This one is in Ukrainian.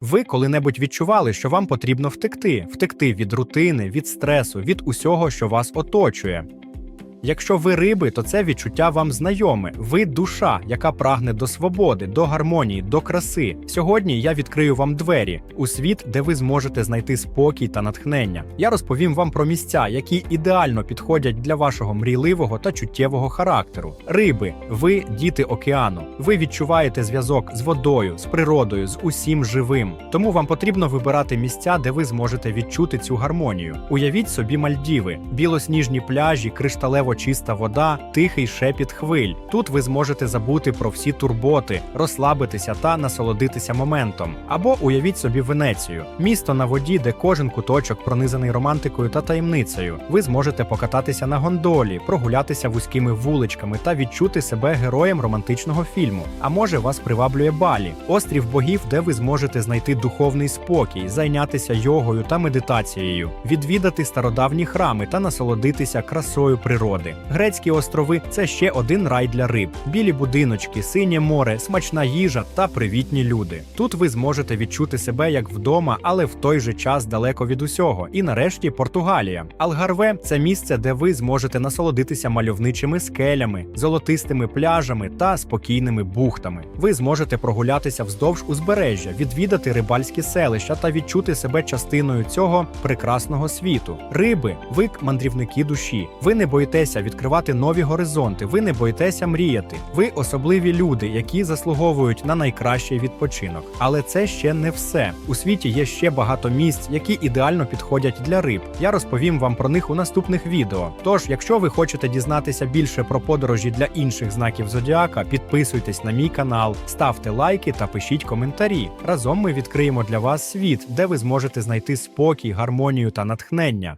Ви коли-небудь відчували, що вам потрібно втекти, втекти від рутини, від стресу, від усього, що вас оточує. Якщо ви риби, то це відчуття вам знайоме. Ви душа, яка прагне до свободи, до гармонії, до краси. Сьогодні я відкрию вам двері у світ, де ви зможете знайти спокій та натхнення. Я розповім вам про місця, які ідеально підходять для вашого мрійливого та чуттєвого характеру. Риби, ви діти океану. Ви відчуваєте зв'язок з водою, з природою, з усім живим. Тому вам потрібно вибирати місця, де ви зможете відчути цю гармонію. Уявіть собі Мальдіви, білосніжні пляжі, кришталево чиста вода, тихий шепіт хвиль. Тут ви зможете забути про всі турботи, розслабитися та насолодитися моментом. Або уявіть собі Венецію, місто на воді, де кожен куточок пронизаний романтикою та таємницею. Ви зможете покататися на гондолі, прогулятися вузькими вуличками та відчути себе героєм романтичного фільму. А може вас приваблює Балі, острів богів, де ви зможете знайти духовний спокій, зайнятися йогою та медитацією, відвідати стародавні храми та насолодитися красою природи. Грецькі острови це ще один рай для риб, білі будиночки, синє море, смачна їжа та привітні люди. Тут ви зможете відчути себе як вдома, але в той же час далеко від усього. І нарешті Португалія. Алгарве це місце, де ви зможете насолодитися мальовничими скелями, золотистими пляжами та спокійними бухтами. Ви зможете прогулятися вздовж узбережжя, відвідати рибальські селища та відчути себе частиною цього прекрасного світу. Риби, ви мандрівники душі. Ви не боїтеся відкривати нові горизонти. Ви не боїтеся мріяти. Ви особливі люди, які заслуговують на найкращий відпочинок. Але це ще не все. У світі є ще багато місць, які ідеально підходять для риб. Я розповім вам про них у наступних відео. Тож, якщо ви хочете дізнатися більше про подорожі для інших знаків зодіака, підписуйтесь на мій канал, ставте лайки та пишіть коментарі. Разом ми відкриємо для вас світ, де ви зможете знайти спокій, гармонію та натхнення.